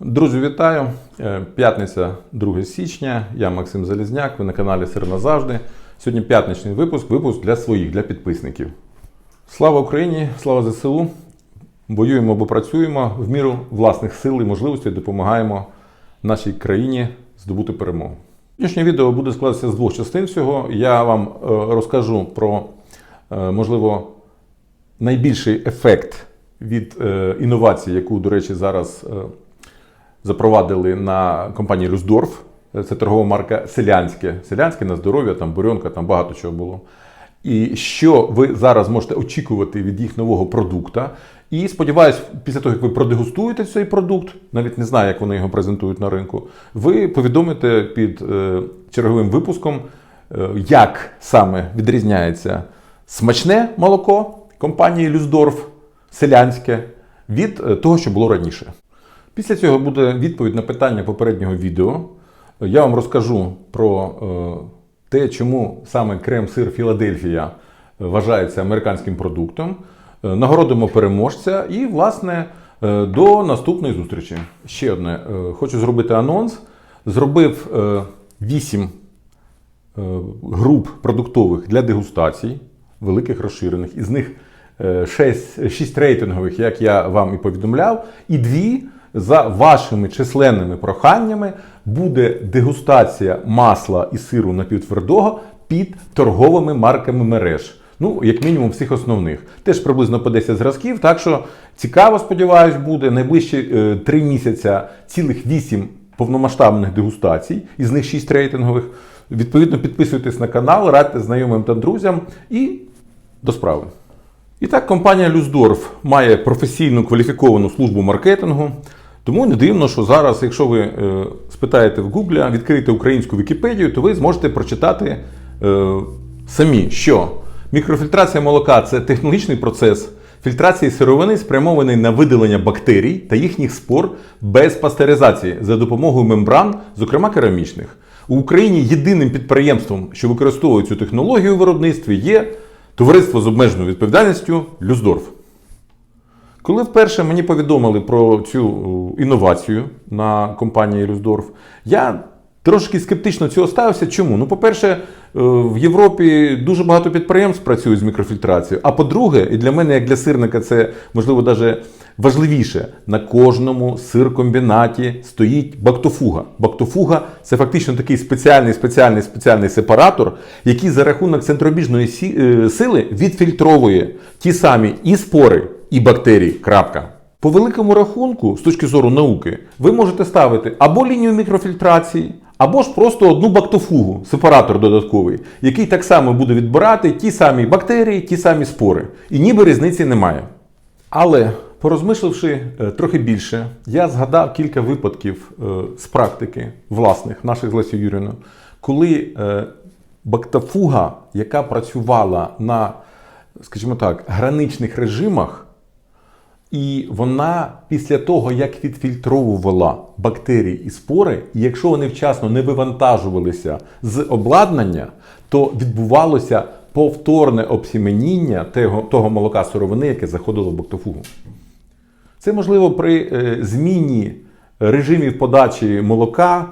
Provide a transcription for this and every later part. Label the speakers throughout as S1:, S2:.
S1: Друзі, вітаю! Е, П'ятниця, 2 січня. Я Максим Залізняк. Ви на каналі Сир назавжди. Сьогодні п'ятничний випуск, випуск для своїх, для підписників. Слава Україні! Слава ЗСУ! Воюємо або працюємо в міру власних сил і можливостей допомагаємо нашій країні здобути перемогу. Сьогоднішнє відео буде складатися з двох частин всього. Я вам е, розкажу про, е, можливо, найбільший ефект від інновації, яку, до речі, зараз запровадили на компанії Люсдорф. Це торгова марка Селянське. Селянське на здоров'я, там бурьонка, там багато чого було. І що ви зараз можете очікувати від їх нового продукту. І сподіваюсь, після того, як ви продегустуєте цей продукт, навіть не знаю, як вони його презентують на ринку, ви повідомите під е, черговим випуском, е, як саме відрізняється смачне молоко компанії Люсдорф селянське від е, того, що було раніше. Після цього буде відповідь на питання попереднього відео. Я вам розкажу про е, те, чому саме крем-сир Філадельфія вважається американським продуктом. Е, Нагородимо переможця і, власне, е, до наступної зустрічі. Ще одне. Е, Хочу зробити анонс. Зробив 8 груп продуктових для дегустацій, великих розширених. Із них 6, 6 рейтингових, як я вам і повідомляв, і дві за вашими численними проханнями буде дегустація масла і сиру напівтвердого під торговими марками мереж. Ну, як мінімум, всіх основних. Теж приблизно по 10 зразків. Так що цікаво, сподіваюсь, буде найближчі е, 3 місяця цілих 8 повномасштабних дегустацій, із них 6 рейтингових. Відповідно, підписуйтесь на канал, радьте знайомим та друзям і до справи. І так, компанія Люсдорф має професійну кваліфіковану службу маркетингу. Тому не дивно, що зараз, якщо ви е, спитаєте в Гуглі, відкриєте українську Вікіпедію, то ви зможете прочитати е, самі, що мікрофільтрація молока це технологічний процес фільтрації сировини, спрямований на видалення бактерій та їхніх спор без пастеризації за допомогою мембран, зокрема керамічних. У Україні єдиним підприємством, що використовує цю технологію у виробництві, є товариство з обмеженою відповідальністю Люсдорф. Коли вперше мені повідомили про цю е, інновацію на компанії Люсдорф, я трошки скептично цього ставився. Чому? Ну, по-перше, е, в Європі дуже багато підприємств працюють з мікрофільтрацією. А по-друге, і для мене, як для сирника, це можливо навіть важливіше, на кожному сиркомбінаті стоїть бактофуга. Бактофуга це фактично такий спеціальний спеціальний спеціальний сепаратор, який за рахунок центробіжної е, сили відфільтровує ті самі і спори, і бактерії. Крапка. По великому рахунку, з точки зору науки, ви можете ставити або лінію мікрофільтрації, або ж просто одну бактофугу, сепаратор додатковий, який так само буде відбирати ті самі бактерії, ті самі спори. І ніби різниці немає. Але порозмисливши е, трохи більше, я згадав кілька випадків е, з практики власних наших з Лесією Юрівною, коли е, бактофуга, яка працювала на, скажімо так, граничних режимах, і вона після того, як відфільтровувала бактерії і спори, і якщо вони вчасно не вивантажувалися з обладнання, то відбувалося повторне обсіменіння того, того молока сировини, яке заходило в бактофугу. Це можливо при е, зміні режимів подачі молока,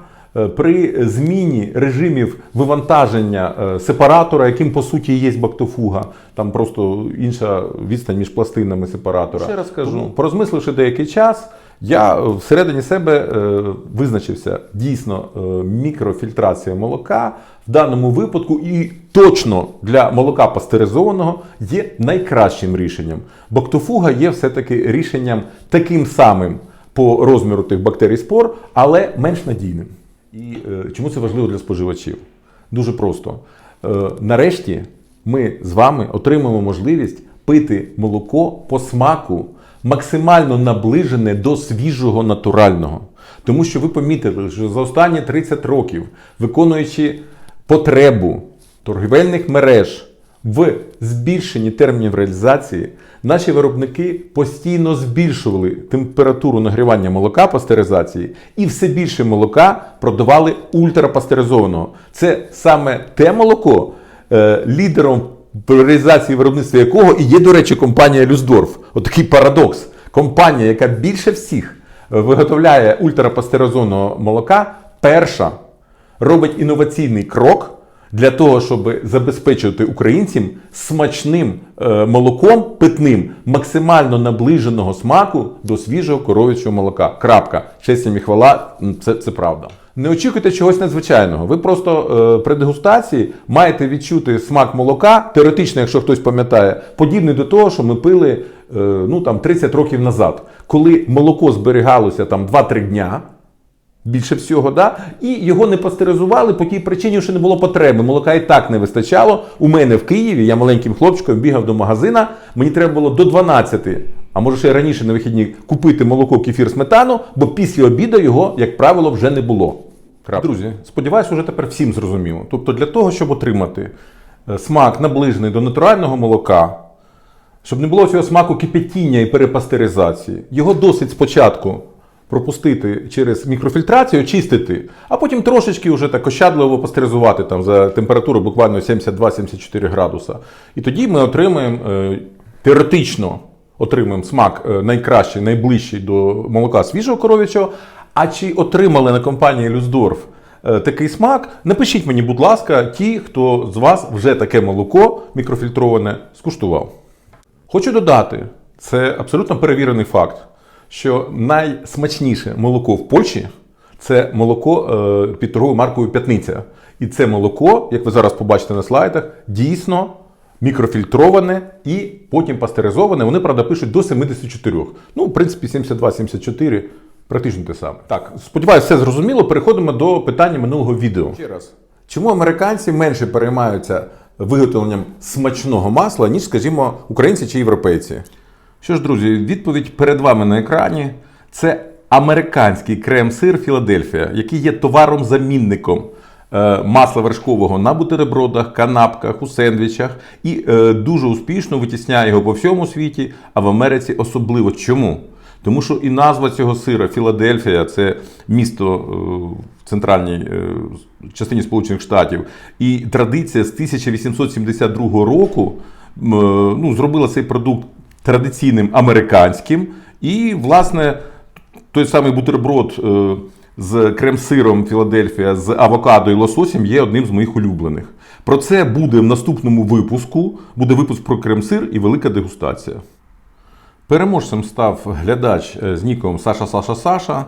S1: при зміні режимів вивантаження е, сепаратора, яким по суті є бактофуга, там просто інша відстань між пластинами сепаратора. Ще раз кажу, порозмисливши деякий час, я е, всередині себе е, визначився дійсно е, мікрофільтрація молока в даному випадку і точно для молока пастеризованого є найкращим рішенням. Бактофуга є все-таки рішенням таким самим по розміру тих бактерій спор, але менш надійним. І е, чому це важливо для споживачів? Дуже просто. Е, нарешті ми з вами отримаємо можливість пити молоко по смаку, максимально наближене до свіжого натурального. Тому що ви помітили, що за останні 30 років, виконуючи потребу торгівельних мереж в збільшенні термінів реалізації, наші виробники постійно збільшували температуру нагрівання молока пастеризації і все більше молока продавали ультрапастеризованого. Це саме те молоко, е, лідером реалізації виробництва якого і є, до речі, компанія Люсдорф. Отакий парадокс. Компанія, яка більше всіх виготовляє ультрапастеризованого молока, перша робить інноваційний крок для того, щоб забезпечувати українцям смачним е, молоком питним, максимально наближеного смаку до свіжого коров'ячого молока. Крапка. Честь і хвала, це, це правда. Не очікуйте чогось надзвичайного. Ви просто е, при дегустації маєте відчути смак молока, теоретично, якщо хтось пам'ятає, подібний до того, що ми пили е, ну, там, 30 років назад, коли молоко зберігалося там 2-3 дня. Більше всього, да? і його не пастеризували по тій причині, що не було потреби. Молока і так не вистачало. У мене в Києві, я маленьким хлопчиком бігав до магазина, мені треба було до 12, а може ще й раніше на вихідні, купити молоко, кефір, сметану, бо після обіду його, як правило, вже не було. Друзі, сподіваюся, вже тепер всім зрозуміло. Тобто для того, щоб отримати е, смак наближений до натурального молока, щоб не було цього смаку кипятіння і перепастеризації, його досить спочатку пропустити через мікрофільтрацію, очистити, а потім трошечки вже так ощадливо пастеризувати там, за температуру буквально 72-74 градуса. І тоді ми отримаємо е, теоретично отримаємо смак е, найкращий, найближчий до молока свіжого коров'ячого. А чи отримали на компанії Люсдорф е, такий смак? Напишіть мені, будь ласка, ті, хто з вас вже таке молоко мікрофільтроване скуштував. Хочу додати, це абсолютно перевірений факт, що найсмачніше молоко в Польщі це молоко е, під торговою маркою П'ятниця. І це молоко, як ви зараз побачите на слайдах, дійсно мікрофільтроване і потім пастеризоване. Вони, правда, пишуть до 74. Ну, в принципі, 72-74 практично те саме. Так, сподіваюся, все зрозуміло. Переходимо до питання минулого відео. Ще раз. Чому американці менше переймаються виготовленням смачного масла, ніж, скажімо, українці чи європейці? Що ж, друзі, відповідь перед вами на екрані. Це американський крем-сир Філадельфія, який є товаром-замінником е, масла вершкового на бутербродах, канапках, у сендвічах і е, дуже успішно витісняє його по всьому світі, а в Америці особливо. Чому? Тому що і назва цього сира Філадельфія це місто е, в центральній частині Сполучених Штатів. І традиція з 1872 року ну, зробила цей продукт традиційним американським. І, власне, той самий бутерброд е, з крем-сиром Філадельфія з авокадо і лососем є одним з моїх улюблених. Про це буде в наступному випуску. Буде випуск про крем-сир і велика дегустація. Переможцем став глядач е, з ніком Саша Саша Саша.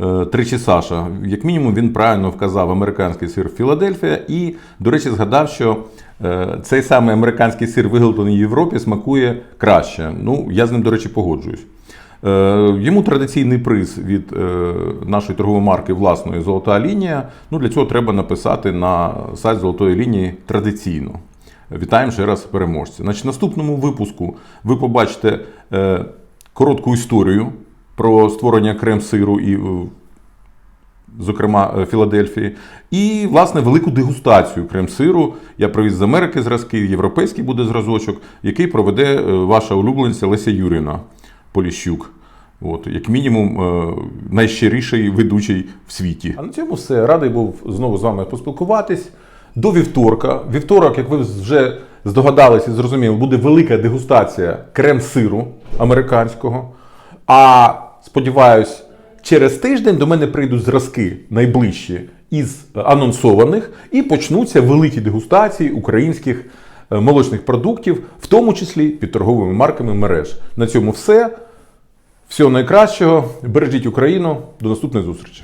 S1: Е, Тричі Саша. Як мінімум, він правильно вказав американський сир Філадельфія. І, до речі, згадав, що е, цей самий американський сир, виготовлений в Європі, смакує краще. Ну, я з ним, до речі, погоджуюсь. Е, Йому традиційний приз від нашої торгової марки власної Золота лінія. Ну, для цього треба написати на сайт Золотої лінії традиційно. Вітаємо ще раз переможця. Значить, наступному випуску ви побачите коротку історію про створення крем-сиру і, е, зокрема, е, Філадельфії. І, власне, велику дегустацію крем-сиру. Я привіз з Америки зразки, європейський буде зразочок, який проведе е, ваша улюбленця Леся Юріна Поліщук. От, як мінімум, найщиріший ведучий в світі. А на цьому все. Радий був знову з вами поспілкуватись. До вівторка. Вівторок, як ви вже здогадалися і зрозуміли, буде велика дегустація крем-сиру американського. А сподіваюсь, через тиждень до мене прийдуть зразки найближчі із анонсованих, і почнуться великі дегустації українських е, молочних продуктів, в тому числі під торговими марками мереж. На цьому все. Всього найкращого. Бережіть Україну. До наступної зустрічі.